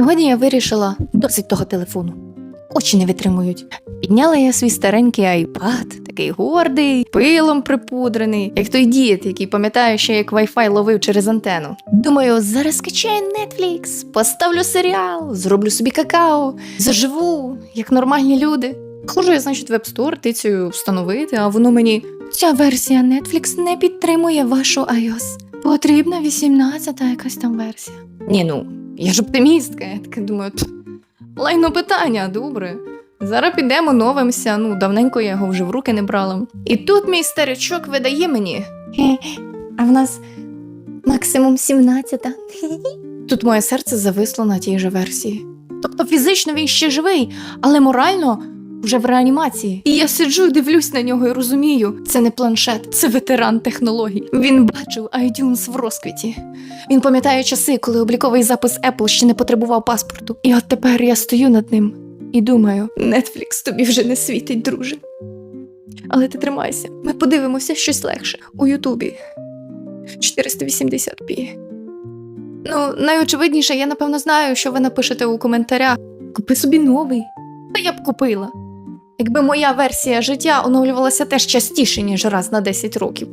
Сьогодні я вирішила досить того телефону. Очі не витримують. Підняла я свій старенький айпад, такий гордий, пилом припудрений, як той дід, який пам'ятає ще як Wi-Fi ловив через антенну. Думаю, зараз скачаю Netflix, поставлю серіал, зроблю собі какао, заживу, як нормальні люди. Хожу я, значить, в App Store, тицюю встановити, а воно мені. Ця версія Netflix не підтримує вашу iOS. Потрібна 18-та якась там версія. Ні, ну, я ж оптимістка. Я таке думаю, лайно питання, добре. Зараз підемо новимся. Ну, давненько я його вже в руки не брала. І тут мій старичок видає мені. А в нас максимум 17-та. Тут моє серце зависло на тій же версії. Тобто фізично він ще живий, але морально вже в реанімації. І я сиджу дивлюсь на нього і розумію, це не планшет, це ветеран технологій. Він бачив iTunes в розквіті. Він пам'ятає часи, коли обліковий запис Apple ще не потребував паспорту. І от тепер я стою над ним і думаю: Netflix тобі вже не світить, друже. Але ти тримайся, ми подивимося щось легше у Ютубі. 480p. Ну, найочевидніше, я напевно знаю, що ви напишете у коментарях. Купи собі новий. Та я б купила. Якби моя версія життя оновлювалася теж частіше, ніж раз на 10 років.